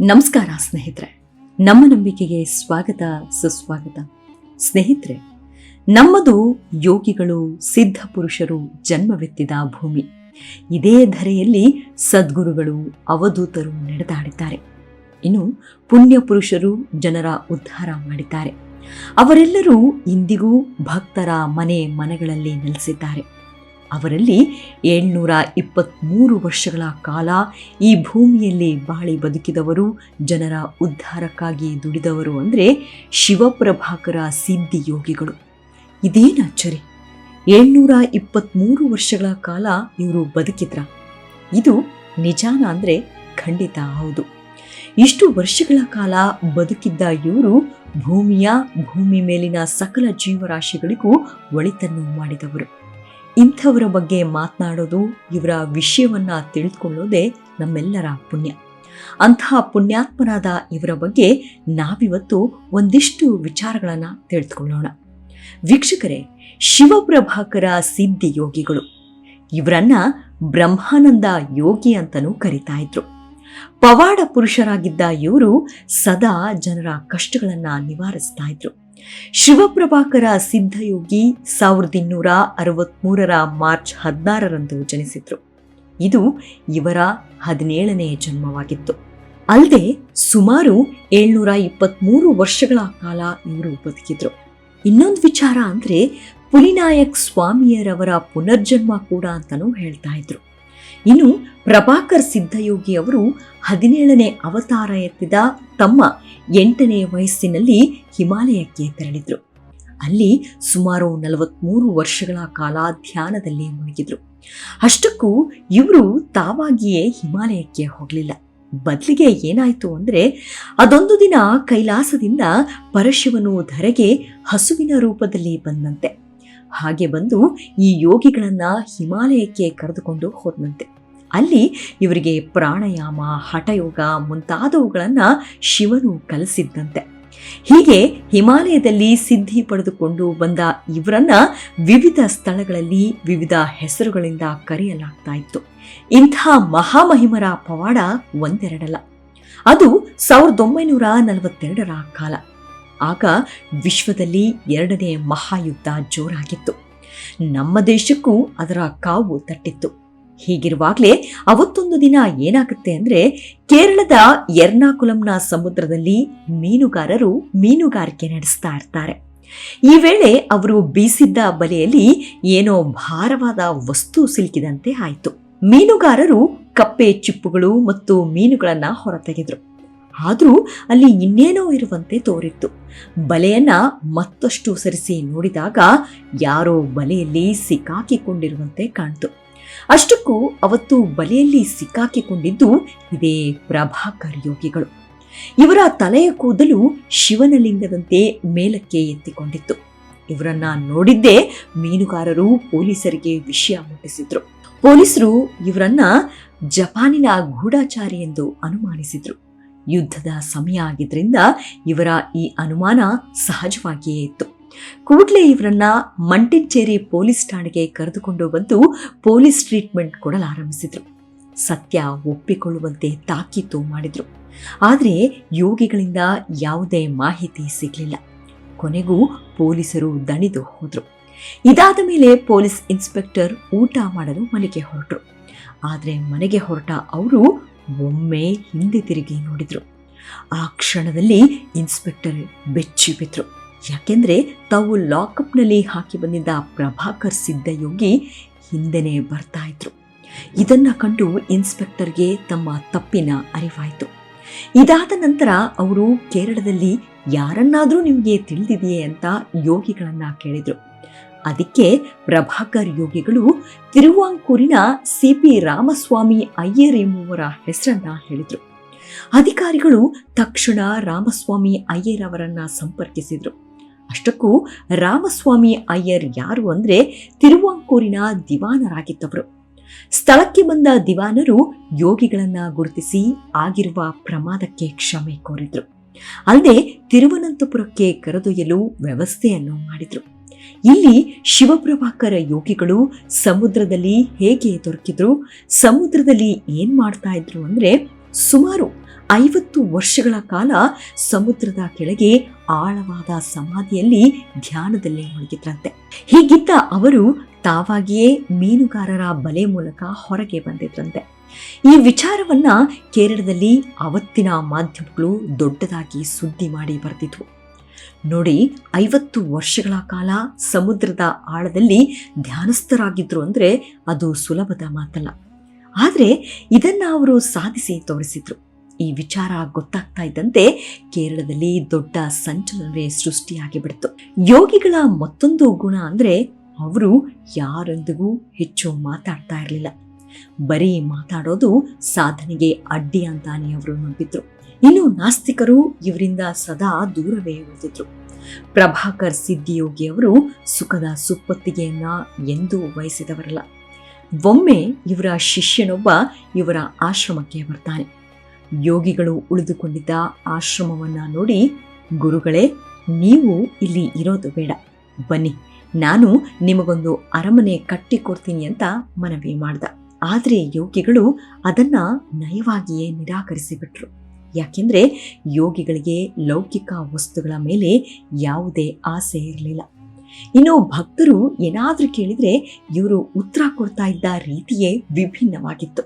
ನಮಸ್ಕಾರ ಸ್ನೇಹಿತರೆ. ನಮ್ಮ ನಂಬಿಕೆಗೆ ಸ್ವಾಗತ, ಸುಸ್ವಾಗತ. ಸ್ನೇಹಿತರೆ, ನಮ್ಮದು ಯೋಗಿಗಳು, ಸಿದ್ಧ ಪುರುಷರು ಜನ್ಮವೆತ್ತಿದ ಭೂಮಿ. ಇದೇ ಧರೆಯಲ್ಲಿ ಸದ್ಗುರುಗಳು, ಅವಧೂತರು ನಡೆದಾಡಿದ್ದಾರೆ. ಇನ್ನು ಪುಣ್ಯ ಪುರುಷರು ಜನರ ಉದ್ಧಾರ ಮಾಡಿದ್ದಾರೆ. ಅವರೆಲ್ಲರೂ ಇಂದಿಗೂ ಭಕ್ತರ ಮನೆ ಮನೆಗಳಲ್ಲಿ ನೆಲೆಸಿದ್ದಾರೆ. ಅವರಲ್ಲಿ ಏಳ್ನೂರ ಇಪ್ಪತ್ತ್ಮೂರು ವರ್ಷಗಳ ಕಾಲ ಈ ಭೂಮಿಯಲ್ಲಿ ಬಾಳಿ ಬದುಕಿದವರು, ಜನರ ಉದ್ಧಾರಕ್ಕಾಗಿ ದುಡಿದವರು ಅಂದರೆ ಶಿವಪ್ರಭಾಕರ ಸಿದ್ಧಿಯೋಗಿಗಳು ಇದೇನು ಅಚ್ಚರಿ? ಏಳ್ನೂರ ಇಪ್ಪತ್ತ್ಮೂರು ವರ್ಷಗಳ ಕಾಲ ಇವರು ಬದುಕಿದ್ರ. ಇದು ನಿಜಾನ ಅಂದರೆ ಖಂಡಿತ ಹೌದು. ಇಷ್ಟು ವರ್ಷಗಳ ಕಾಲ ಬದುಕಿದ್ದ ಇವರು ಭೂಮಿಯ ಭೂಮಿ ಮೇಲಿನ ಸಕಲ ಜೀವರಾಶಿಗಳಿಗೂ ಒಳಿತನ್ನು ಮಾಡಿದವರು. ಇಂಥವರ ಬಗ್ಗೆ ಮಾತನಾಡೋದು, ಇವರ ವಿಷಯವನ್ನ ತಿಳಿದುಕೊಳ್ಳೋದೇ ನಮ್ಮೆಲ್ಲರ ಪುಣ್ಯ. ಅಂತಹ ಪುಣ್ಯಾತ್ಮರಾದ ಇವರ ಬಗ್ಗೆ ನಾವಿವತ್ತು ಒಂದಿಷ್ಟು ವಿಚಾರಗಳನ್ನು ತಿಳಿದುಕೊಳ್ಳೋಣ ವೀಕ್ಷಕರೇ, ಶಿವಪ್ರಭಾಕರ ಸಿದ್ಧಿ ಯೋಗಿಗಳು. ಇವರನ್ನ ಬ್ರಹ್ಮಾನಂದ ಯೋಗಿ ಅಂತಲೂ ಕರಿತಾ ಇದ್ರು. ಪವಾಡ ಪುರುಷರಾಗಿದ್ದ ಇವರು ಸದಾ ಜನರ ಕಷ್ಟಗಳನ್ನು ನಿವಾರಿಸ್ತಾ ಇದ್ರು. ಶಿವಪ್ರಭಾಕರ ಸಿದ್ಧಯೋಗಿ ಸಾವಿರದ ಇನ್ನೂರ ಅರವತ್ತ್ಮೂರರ ಮಾರ್ಚ್ ಹದಿನಾರರಂದು ಜನಿಸಿದ್ರು. ಇದು ಇವರ ಹದಿನೇಳನೇ ಜನ್ಮವಾಗಿತ್ತು. ಅಲ್ಲದೆ ಸುಮಾರು ಏಳ್ನೂರ ಇಪ್ಪತ್ತ್ಮೂರು ವರ್ಷಗಳ ಕಾಲ ಇವರು ಬದುಕಿದ್ರು. ಇನ್ನೊಂದು ವಿಚಾರ ಅಂದ್ರೆ ಪುಲಿನಾಯಕ್ ಸ್ವಾಮಿಯರವರ ಪುನರ್ಜನ್ಮ ಕೂಡ ಅಂತಲೂ ಹೇಳ್ತಾ ಇದ್ರು. ಇನ್ನು ಪ್ರಭಾಕರ್ ಸಿದ್ಧಯೋಗಿ ಅವರು ಹದಿನೇಳನೇ ಅವತಾರ ಎತ್ತಿದ ತಮ್ಮ ಎಂಟನೇ ವಯಸ್ಸಿನಲ್ಲಿ ಹಿಮಾಲಯಕ್ಕೆ ತೆರಳಿದ್ರು. ಅಲ್ಲಿ ಸುಮಾರು ನಲವತ್ಮೂರು ವರ್ಷಗಳ ಕಾಲ ಧ್ಯಾನದಲ್ಲಿ ಮುಳುಗಿದ್ರು. ಅಷ್ಟಕ್ಕೂ ಇವರು ತಾವಾಗಿಯೇ ಹಿಮಾಲಯಕ್ಕೆ ಹೋಗಲಿಲ್ಲ. ಬದಲಿಗೆ ಏನಾಯಿತು ಅಂದರೆ ಅದೊಂದು ದಿನ ಕೈಲಾಸದಿಂದ ಪರಶಿವನು ಧರೆಗೆ ಹಸುವಿನ ರೂಪದಲ್ಲಿ ಬಂದಂತೆ. ಹಾಗೆ ಬಂದು ಈ ಯೋಗಿಗಳನ್ನು ಹಿಮಾಲಯಕ್ಕೆ ಕರೆದುಕೊಂಡು ಹೋದಂತೆ ಅಲ್ಲಿ ಇವರಿಗೆ ಪ್ರಾಣಾಯಾಮ, ಹಠಯೋಗ ಮುಂತಾದವುಗಳನ್ನು ಶಿವನು ಕಲಿಸಿದ್ದಂತೆ. ಹೀಗೆ ಹಿಮಾಲಯದಲ್ಲಿ ಸಿದ್ಧಿ ಪಡೆದುಕೊಂಡು ಬಂದ ಇವರನ್ನ ವಿವಿಧ ಸ್ಥಳಗಳಲ್ಲಿ ವಿವಿಧ ಹೆಸರುಗಳಿಂದ ಕರೆಯಲಾಗ್ತಾ ಇತ್ತು. ಇಂಥ ಮಹಾಮಹಿಮರ ಪವಾಡ ಒಂದೆರಡಲ್ಲ. ಅದು ಸಾವಿರದ ಒಂಬೈನೂರ ನಲವತ್ತೆರಡರ ಕಾಲ. ಆಗ ವಿಶ್ವದಲ್ಲಿ ಎರಡನೇ ಮಹಾಯುದ್ಧ ಜೋರಾಗಿತ್ತು. ನಮ್ಮ ದೇಶಕ್ಕೂ ಅದರ ಕಾವು ತಟ್ಟಿತ್ತು. ಹೀಗಿರುವಾಗಲೇ ಅವತ್ತೊಂದು ದಿನ ಏನಾಗುತ್ತೆ ಅಂದ್ರೆ ಕೇರಳದ ಎರ್ನಾಕುಲಂನ ಸಮುದ್ರದಲ್ಲಿ ಮೀನುಗಾರರು ಮೀನುಗಾರಿಕೆ ನಡೆಸ್ತಾ ಇರ್ತಾರೆ. ಈ ವೇಳೆ ಅವರು ಬೀಸಿದ್ದ ಬಲೆಯಲ್ಲಿ ಏನೋ ಭಾರವಾದ ವಸ್ತು ಸಿಲುಕಿದಂತೆ ಆಯಿತು. ಮೀನುಗಾರರು ಕಪ್ಪೆ ಚಿಪ್ಪುಗಳು ಮತ್ತು ಮೀನುಗಳನ್ನು ಹೊರತೆಗೆದ್ರು. ಆದರೂ ಅಲ್ಲಿ ಇನ್ನೇನೋ ಇರುವಂತೆ ತೋರಿತ್ತು. ಬಲೆಯನ್ನ ಮತ್ತಷ್ಟು ಸರಿಸಿ ನೋಡಿದಾಗ ಯಾರೋ ಬಲೆಯಲ್ಲಿ ಸಿಕ್ಕಾಕಿಕೊಂಡಿರುವಂತೆ ಕಾಣ್ತು. ಅಷ್ಟಕ್ಕೂ ಅವತ್ತು ಬಲೆಯಲ್ಲಿ ಸಿಕ್ಕಾಕಿಕೊಂಡಿದ್ದು ಇದೇ ಪ್ರಭಾಕರ್ ಯೋಗಿಗಳು. ಇವರ ತಲೆಯ ಕೂದಲು ಶಿವನಲಿಂಗದಂತೆ ಮೇಲಕ್ಕೆ ಎತ್ತಿಕೊಂಡಿತ್ತು. ಇವರನ್ನ ನೋಡಿದ್ದೇ ಮೀನುಗಾರರು ಪೊಲೀಸರಿಗೆ ವಿಷಯ ಮುಟ್ಟಿಸಿದ್ರು. ಪೊಲೀಸರು ಇವರನ್ನ ಜಪಾನಿನ ಗೂಢಾಚಾರಿ ಎಂದು ಅನುಮಾನಿಸಿದ್ರು. ಯುದ್ಧದ ಸಮಯ ಆಗಿದ್ದರಿಂದ ಇವರ ಈ ಅನುಮಾನ ಸಹಜವಾಗಿಯೇ ಇತ್ತು. ಕೂಡಲೇ ಇವರನ್ನ ಮಂಟಿಂಚೇರಿ ಪೊಲೀಸ್ ಠಾಣೆಗೆ ಕರೆದುಕೊಂಡು ಬಂದು ಪೊಲೀಸ್ ಟ್ರೀಟ್ಮೆಂಟ್ ಕೊಡಲಾರಂಭಿಸಿದ್ರು ಸತ್ಯ ಒಪ್ಪಿಕೊಳ್ಳುವಂತೆ ತಾಕೀತು ಮಾಡಿದ್ರು. ಆದರೆ ಯೋಗಿಗಳಿಂದ ಯಾವುದೇ ಮಾಹಿತಿ ಸಿಗಲಿಲ್ಲ. ಕೊನೆಗೂ ಪೊಲೀಸರು ದಣಿದು ಹೋದ್ರು. ಇದಾದ ಮೇಲೆ ಪೊಲೀಸ್ ಇನ್ಸ್ಪೆಕ್ಟರ್ ಊಟ ಮಾಡಲು ಮನೆಗೆ ಹೊರಟರು. ಆದರೆ ಮನೆಗೆ ಹೊರಟ ಅವರು ಒಮ್ಮೆ ಹಿಂದೆ ತಿರುಗಿ ನೋಡಿದ್ರು. ಆ ಕ್ಷಣದಲ್ಲಿ ಇನ್ಸ್ಪೆಕ್ಟರ್ ಬೆಚ್ಚಿ ಬಿದ್ರು ಯಾಕೆಂದ್ರೆ ತಾವು ಲಾಕಪ್ನಲ್ಲಿ ಹಾಕಿ ಬಂದಿದ್ದ ಪ್ರಭಾಕರ್ ಸಿದ್ಧಯೋಗಿ ಹಿಂದೆನೆ ಬರ್ತಾ ಇದ್ರು. ಇದನ್ನ ಕಂಡು ಇನ್ಸ್ಪೆಕ್ಟರ್ಗೆ ತಮ್ಮ ತಪ್ಪಿನ ಅರಿವಾಯಿತು. ಇದಾದ ನಂತರ ಅವರು ಕೇರಳದಲ್ಲಿ ಯಾರನ್ನಾದರೂ ನಿಮಗೆ ತಿಳಿದಿದೆಯೇ ಅಂತ ಯೋಗಿಗಳನ್ನ ಕೇಳಿದ್ರು. ಅದಕ್ಕೆ ಪ್ರಭಾಕರ್ ಯೋಗಿಗಳು ತಿರುವಾಂಕೂರಿನ ಸಿ ಪಿ ರಾಮಸ್ವಾಮಿ ಅಯ್ಯರ್ ಎಂಬುವರ ಹೆಸರನ್ನ ಹೇಳಿದ್ರು. ಅಧಿಕಾರಿಗಳು ತಕ್ಷಣ ರಾಮಸ್ವಾಮಿ ಅಯ್ಯರ್ ಅವರನ್ನು ಸಂಪರ್ಕಿಸಿದ್ರು. ಅಷ್ಟಕ್ಕೂ ರಾಮಸ್ವಾಮಿ ಅಯ್ಯರ್ ಯಾರು ಅಂದ್ರೆ ತಿರುವಾಂಕೂರಿನ ದಿವಾನರಾಗಿದ್ದವರು. ಸ್ಥಳಕ್ಕೆ ಬಂದ ದಿವಾನರು ಯೋಗಿಗಳನ್ನ ಗುರುತಿಸಿ ಆಗಿರುವ ಪ್ರಮಾದಕ್ಕೆ ಕ್ಷಮೆ ಕೋರಿದ್ರು. ಅಲ್ಲದೆ ತಿರುವನಂತಪುರಕ್ಕೆ ಕರೆದೊಯ್ಯಲು ವ್ಯವಸ್ಥೆಯನ್ನು ಮಾಡಿದ್ರು. ಇಲ್ಲಿ ಶಿವಪ್ರಭಾಕರ ಯೋಗಿಗಳು ಸಮುದ್ರದಲ್ಲಿ ಹೇಗೆ ದೊರಕಿದ್ರು, ಸಮುದ್ರದಲ್ಲಿ ಏನ್ ಮಾಡ್ತಾ ಇದ್ರು ಅಂದ್ರೆ ಸುಮಾರು ಐವತ್ತು ವರ್ಷಗಳ ಕಾಲ ಸಮುದ್ರದ ಕೆಳಗೆ ಆಳವಾದ ಸಮಾಧಿಯಲ್ಲಿ ಧ್ಯಾನದಲ್ಲಿ ಮುಳುಗಿದ್ರಂತೆ. ಹೀಗಿದ್ದ ಅವರು ತಾವಾಗಿಯೇ ಮೀನುಗಾರರ ಬಲೆ ಮೂಲಕ ಹೊರಗೆ ಬಂದಿದ್ರಂತೆ. ಈ ವಿಚಾರವನ್ನ ಕೇರಳದಲ್ಲಿ ಅವತ್ತಿನ ಮಾಧ್ಯಮಗಳು ದೊಡ್ಡದಾಗಿ ಸುದ್ದಿ ಮಾಡಿ ಬರೆದಿದ್ವು. ನೋಡಿ, ಐವತ್ತು ವರ್ಷಗಳ ಕಾಲ ಸಮುದ್ರದ ಆಳದಲ್ಲಿ ಧ್ಯಾನಸ್ಥರಾಗಿದ್ರು ಅಂದ್ರೆ ಅದು ಸುಲಭದ ಮಾತಲ್ಲ. ಆದರೆ ಇದನ್ನ ಅವರು ಸಾಧಿಸಿ ತೋರಿಸಿದ್ರು. ಈ ವಿಚಾರ ಗೊತ್ತಾಗ್ತಾ ಇದ್ದಂತೆ ಕೇರಳದಲ್ಲಿ ದೊಡ್ಡ ಸಂಚಲನವೇ ಸೃಷ್ಟಿಯಾಗಿ ಬಿಡ್ತು. ಯೋಗಿಗಳ ಮತ್ತೊಂದು ಗುಣ ಅಂದ್ರೆ ಅವರು ಯಾರೊಂದಿಗೂ ಹೆಚ್ಚು ಮಾತಾಡ್ತಾ ಇರಲಿಲ್ಲ. ಬರೀ ಮಾತಾಡೋದು ಸಾಧನೆಗೆ ಅಡ್ಡಿ ಅಂತಾನೆ ಅವರು ನಂಬಿದ್ರು. ಇನ್ನು ನಾಸ್ತಿಕರು ಇವರಿಂದ ಸದಾ ದೂರವೇ ಉಳಿದಿದ್ರು. ಪ್ರಭಾಕರ್ ಸಿದ್ಧಿಯೋಗಿ ಅವರು ಸುಖದ ಸುಪ್ಪತ್ತಿಗೆಯನ್ನ ಎಂದೂ ವಹಿಸಿದವರಲ್ಲ. ಒಮ್ಮೆ ಇವರ ಶಿಷ್ಯನೊಬ್ಬ ಇವರ ಆಶ್ರಮಕ್ಕೆ ಬರ್ತಾನೆ. ಯೋಗಿಗಳು ಉಳಿದುಕೊಂಡಿದ್ದ ಆಶ್ರಮವನ್ನು ನೋಡಿ, ಗುರುಗಳೇ, ನೀವು ಇಲ್ಲಿ ಇರೋದು ಬೇಡ. ಬನ್ನಿ, ನಾನು ನಿಮಗೊಂದು ಅರಮನೆ ಕಟ್ಟಿಕೊಡ್ತೀನಿ ಅಂತ ಮನವಿ ಮಾಡ್ದ. ಆದರೆ ಯೋಗಿಗಳು ಅದನ್ನ ನಯವಾಗಿಯೇ ನಿರಾಕರಿಸಿಬಿಟ್ರು. ಯಾಕೆಂದರೆ ಯೋಗಿಗಳಿಗೆ ಲೌಕಿಕ ವಸ್ತುಗಳ ಮೇಲೆ ಯಾವುದೇ ಆಸೆ ಇರಲಿಲ್ಲ. ಇನ್ನು ಭಕ್ತರು ಏನಾದರೂ ಕೇಳಿದ್ರೆ ಇವರು ಉತ್ತರ ಕೊಡ್ತಾ ಇದ್ದ ರೀತಿಯೇ ವಿಭಿನ್ನವಾಗಿತ್ತು.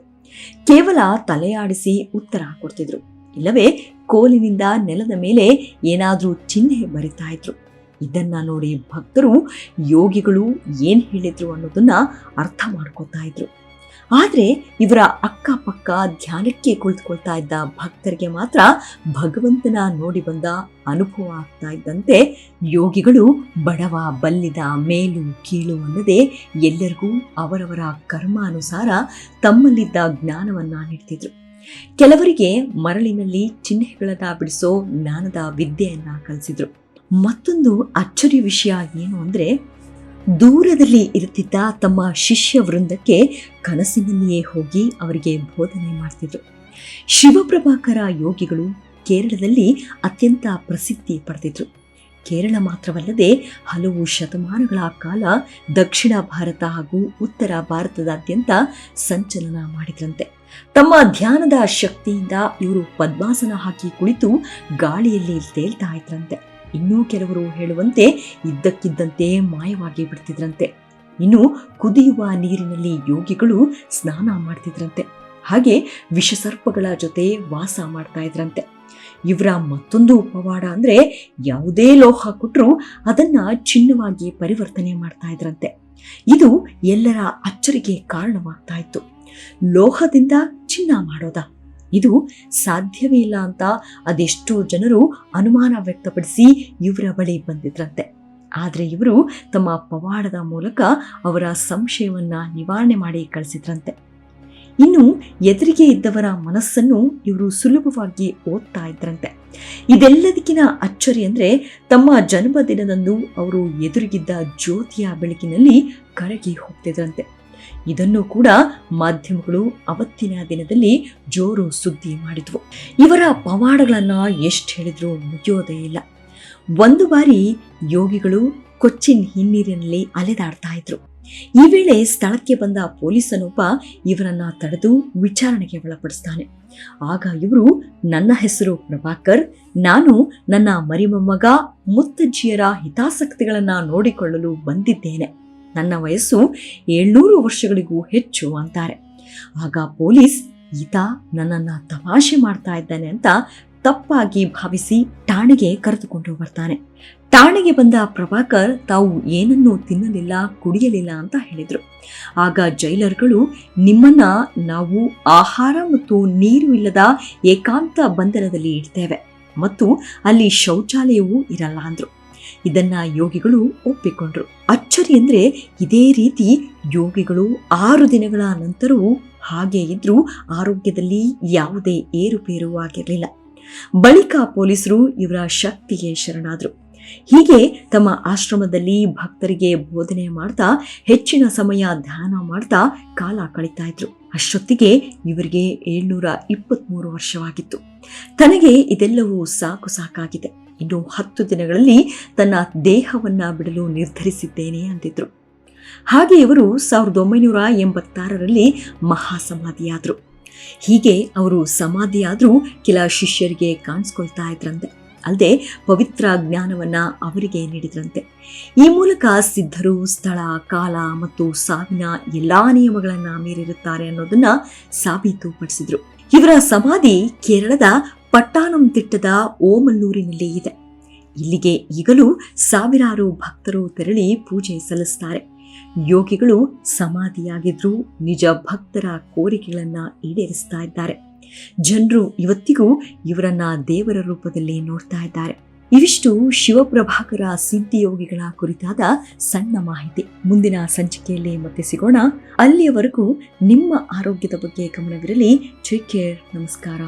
ಕೇವಲ ತಲೆಯಾಡಿಸಿ ಉತ್ತರ ಕೊಡ್ತಿದ್ರು. ಇಲ್ಲವೇ ಕೋಲಿನಿಂದ ನೆಲದ ಮೇಲೆ ಏನಾದರೂ ಚಿಹ್ನೆ ಬರಿತಾ ಇದ್ರು. ಇದನ್ನ ನೋಡಿ ಭಕ್ತರು ಯೋಗಿಗಳು ಏನು ಹೇಳಿದ್ರು ಅನ್ನೋದನ್ನ ಅರ್ಥ ಮಾಡ್ಕೋತಾ ಇದ್ರು. ಆದರೆ ಇವರ ಅಕ್ಕಪಕ್ಕ ಧ್ಯಾನಕ್ಕೆ ಕುಳಿತುಕೊಳ್ತಾ ಇದ್ದ ಭಕ್ತರಿಗೆ ಮಾತ್ರ ಭಗವಂತನ ನೋಡಿ ಬಂದ ಅನುಭವ ಆಗ್ತಾ ಇದ್ದಂತೆ ಯೋಗಿಗಳು ಬಡವ, ಬಲ್ಲಿದ, ಮೇಲು, ಕೀಳು ಅನ್ನದೆ ಎಲ್ಲರಿಗೂ ಅವರವರ ಕರ್ಮಾನುಸಾರ ತಮ್ಮಲ್ಲಿದ್ದ ಜ್ಞಾನವನ್ನ ನೀಡ್ತಿದ್ರು. ಕೆಲವರಿಗೆ ಮರಳಿನಲ್ಲಿ ಚಿಹ್ನೆಗಳನ್ನ ಬಿಡಿಸೋ ಜ್ಞಾನದ ವಿದ್ಯೆಯನ್ನ ಕಲಿಸಿದ್ರು. ಮತ್ತೊಂದು ಅಚ್ಚರಿ ವಿಷಯ ಏನು ಅಂದ್ರೆ ದೂರದಲ್ಲಿ ಇರುತ್ತಿದ್ದ ತಮ್ಮ ಶಿಷ್ಯ ವೃಂದಕ್ಕೆ ಕನಸಿನಲ್ಲಿಯೇ ಹೋಗಿ ಅವರಿಗೆ ಬೋಧನೆ ಮಾಡ್ತಿದ್ರು. ಶಿವಪ್ರಭಾಕರ ಯೋಗಿಗಳು ಕೇರಳದಲ್ಲಿ ಅತ್ಯಂತ ಪ್ರಸಿದ್ಧಿ ಪಡೆದಿದ್ರು. ಕೇರಳ ಮಾತ್ರವಲ್ಲದೆ ಹಲವು ಶತಮಾನಗಳ ಕಾಲ ದಕ್ಷಿಣ ಭಾರತ ಹಾಗೂ ಉತ್ತರ ಭಾರತದಾದ್ಯಂತ ಸಂಚಲನ ಮಾಡಿದ್ರಂತೆ. ತಮ್ಮ ಧ್ಯಾನದ ಶಕ್ತಿಯಿಂದ ಇವರು ಪದ್ಮಾಸನ ಹಾಕಿ ಕುಳಿತು ಗಾಳಿಯಲ್ಲಿ ತೇಲ್ತಾ ಇದ್ರಂತೆ. ಇನ್ನೂ ಕೆಲವರು ಹೇಳುವಂತೆ ಇದ್ದಕ್ಕಿದ್ದಂತೆ ಮಾಯವಾಗಿ ಬಿಡ್ತಿದ್ರಂತೆ. ಇನ್ನು ಕುದಿಯುವ ನೀರಿನಲ್ಲಿ ಯೋಗಿಗಳು ಸ್ನಾನ ಮಾಡ್ತಿದ್ರಂತೆ. ಹಾಗೆ ವಿಷಸರ್ಪಗಳ ಜೊತೆ ವಾಸ ಮಾಡ್ತಾ ಇದ್ರಂತೆ. ಇವರ ಮತ್ತೊಂದು ಉಪವಾಡ ಅಂದ್ರೆ ಯಾವುದೇ ಲೋಹ ಕೊಟ್ಟರೂ ಅದನ್ನ ಚಿನ್ನವಾಗಿ ಪರಿವರ್ತನೆ ಮಾಡ್ತಾ ಇದ್ರಂತೆ. ಇದು ಎಲ್ಲರ ಅಚ್ಚರಿಗೆ ಕಾರಣವಾಗ್ತಾ ಇತ್ತು. ಲೋಹದಿಂದ ಚಿನ್ನ ಮಾಡೋದಾ? ಇದು ಸಾಧ್ಯವೇ ಇಲ್ಲ ಅಂತ ಅದೆಷ್ಟೋ ಜನರು ಅನುಮಾನ ವ್ಯಕ್ತಪಡಿಸಿ ಇವರ ಬಳಿ ಬಂದಿದ್ರಂತೆ. ಆದರೆ ಇವರು ತಮ್ಮ ಪವಾಡದ ಮೂಲಕ ಅವರ ಸಂಶಯವನ್ನ ನಿವಾರಣೆ ಮಾಡಿ ಕಳಿಸಿದ್ರಂತೆ. ಇನ್ನು ಎದುರಿಗೆ ಇದ್ದವರ ಮನಸ್ಸನ್ನು ಇವರು ಸುಲಭವಾಗಿ ಓದ್ತಾ ಇದ್ರಂತೆ. ಇದೆಲ್ಲದಕ್ಕಿನ ಅಚ್ಚರಿ ಅಂದರೆ ತಮ್ಮ ಜನ್ಮದಿನದಂದು ಅವರು ಎದುರಿಗಿದ್ದ ಜ್ಯೋತಿಯ ಬೆಳಕಿನಲ್ಲಿ ಕರಗಿ ಹೋಗ್ತಿದ್ರಂತೆ. ಇದನ್ನು ಕೂಡ ಮಾಧ್ಯಮಗಳು ಅವತ್ತಿನ ದಿನದಲ್ಲಿ ಜೋರು ಸುದ್ದಿ ಮಾಡಿದ್ವು. ಇವರ ಪವಾಡಗಳನ್ನು ಎಷ್ಟು ಹೇಳಿದ್ರು ಮುಗಿಯೋದೇ ಇಲ್ಲ. ಒಂದು ಬಾರಿ ಯೋಗಿಗಳು ಕೊಚ್ಚಿನ್ ಹಿನ್ನೀರಿನಲ್ಲಿ ಅಲೆದಾಡ್ತಾ ಇದ್ರು. ಈ ವೇಳೆ ಸ್ಥಳಕ್ಕೆ ಬಂದ ಪೊಲೀಸನೊಬ್ಬ ಇವರನ್ನ ತಡೆದು ವಿಚಾರಣೆಗೆ ಒಳಪಡಿಸ್ತಾನೆ. ಆಗ ಇವರು, ನನ್ನ ಹೆಸರು ಪ್ರಭಾಕರ್, ನಾನು ನನ್ನ ಮರಿಮೊಮ್ಮಗ, ಮುತ್ತಜ್ಜಿಯರ ಹಿತಾಸಕ್ತಿಗಳನ್ನ ನೋಡಿಕೊಳ್ಳಲು ಬಂದಿದ್ದೇನೆ. ನನ್ನ ವಯಸ್ಸು ಏಳ್ನೂರು ವರ್ಷಗಳಿಗೂ ಹೆಚ್ಚು ಅಂತಾರೆ. ಆಗ ಪೊಲೀಸ್ ಈತ ನನ್ನನ್ನು ತಮಾಷೆ ಮಾಡ್ತಾ ಇದ್ದಾನೆ ಅಂತ ತಪ್ಪಾಗಿ ಭಾವಿಸಿ ಠಾಣೆಗೆ ಕರೆದುಕೊಂಡು ಬರ್ತಾನೆ. ಠಾಣೆಗೆ ಬಂದ ಪ್ರಭಾಕರ್ ತಾವು ಏನನ್ನೂ ತಿನ್ನಲಿಲ್ಲ, ಕುಡಿಯಲಿಲ್ಲ ಅಂತ ಹೇಳಿದರು. ಆಗ ಜೈಲರ್ಗಳು, ನಿಮ್ಮನ್ನ ನಾವು ಆಹಾರ ಮತ್ತು ನೀರು ಇಲ್ಲದ ಏಕಾಂತ ಬಂಧನದಲ್ಲಿ ಇಡ್ತೇವೆ ಮತ್ತು ಅಲ್ಲಿ ಶೌಚಾಲಯವೂ ಇರಲ್ಲ ಅಂದ್ರು. ಇದನ್ನ ಯೋಗಿಗಳು ಒಪ್ಪಿಕೊಂಡ್ರು. ಅಚ್ಚರಿ ಅಂದ್ರೆ ಇದೇ ರೀತಿ ಯೋಗಿಗಳು ಆರು ದಿನಗಳ ನಂತರವೂ ಹಾಗೆ ಇದ್ರೂ ಆರೋಗ್ಯದಲ್ಲಿ ಯಾವುದೇ ಏರುಪೇರು ಆಗಿರಲಿಲ್ಲ. ಬಳಿಕ ಪೊಲೀಸರು ಇವರ ಶಕ್ತಿಗೆ ಶರಣಾದರು. ಹೀಗೆ ತಮ್ಮ ಆಶ್ರಮದಲ್ಲಿ ಭಕ್ತರಿಗೆ ಬೋಧನೆ ಮಾಡ್ತಾ, ಹೆಚ್ಚಿನ ಸಮಯ ಧ್ಯಾನ ಮಾಡ್ತಾ ಕಾಲ ಕಳೀತಾ ಇದ್ರು. ಅಷ್ಟೊತ್ತಿಗೆ ಇವರಿಗೆ ಏಳ್ನೂರ ಇಪ್ಪತ್ತ್ಮೂರು ವರ್ಷವಾಗಿತ್ತು. ತನಗೆ ಇದೆಲ್ಲವೂ ಸಾಕು ಸಾಕಾಗಿದೆ. ಇನ್ನು ಹತ್ತು ದಿನಗಳಲ್ಲಿ ತನ್ನ ದೇಹವನ್ನ ಬಿಡಲು ನಿರ್ಧರಿಸಿದ್ದೇನೆ ಅಂತಿದ್ರು. ಹಾಗೆ ಇವರು ಸಾವಿರದ ಒಂಬೈನೂರ ಎಂಬತ್ತಾರರಲ್ಲಿ ಮಹಾಸಮಾಧಿಯಾದರು. ಹೀಗೆ ಅವರು ಸಮಾಧಿಯಾದರೂ ಕೆಲ ಶಿಷ್ಯರಿಗೆ ಕಾಣಿಸ್ಕೊಳ್ತಾ ಇದ್ರಂತೆ. ಅಲ್ಲದೆ ಪವಿತ್ರ ಜ್ಞಾನವನ್ನ ಅವರಿಗೆ ನೀಡಿದ್ರಂತೆ. ಈ ಮೂಲಕ ಸಿದ್ಧರು ಸ್ಥಳ, ಕಾಲ ಮತ್ತು ಸಾವಿನ ಎಲ್ಲ ನಿಯಮಗಳನ್ನು ಮೀರಿರುತ್ತಾರೆ ಅನ್ನೋದನ್ನ ಸಾಬೀತುಪಡಿಸಿದರು. ಇವರ ಸಮಾಧಿ ಕೇರಳದ ಪಟ್ಟಾನಂತಿಟ್ಟದ ಓಮಲ್ಲೂರಿನಲ್ಲಿ ಇದೆ. ಇಲ್ಲಿಗೆ ಈಗಲೂ ಸಾವಿರಾರು ಭಕ್ತರು ತೆರಳಿ ಪೂಜೆ ಸಲ್ಲಿಸ್ತಾರೆ. ಯೋಗಿಗಳು ಸಮಾಧಿಯಾಗಿದ್ರು ನಿಜ ಭಕ್ತರ ಕೋರಿಕೆಗಳನ್ನ ಈಡೇರಿಸ್ತಾ ಇದ್ದಾರೆ. ಜನರು ಇವತ್ತಿಗೂ ಇವರನ್ನ ದೇವರ ರೂಪದಲ್ಲಿ ನೋಡ್ತಾ ಇದ್ದಾರೆ. ಇವಿಷ್ಟು ಶಿವಪ್ರಭಾಕರ ಸಿದ್ಧಿಯೋಗಿಗಳ ಕುರಿತಾದ ಸಣ್ಣ ಮಾಹಿತಿ. ಮುಂದಿನ ಸಂಚಿಕೆಯಲ್ಲಿ ಮತ್ತೆ ಸಿಗೋಣ. ಅಲ್ಲಿಯವರೆಗೂ ನಿಮ್ಮ ಆರೋಗ್ಯದ ಬಗ್ಗೆ ಗಮನವಿರಲಿ. ಟೇಕ್ ಕೇರ್ ನಮಸ್ಕಾರ.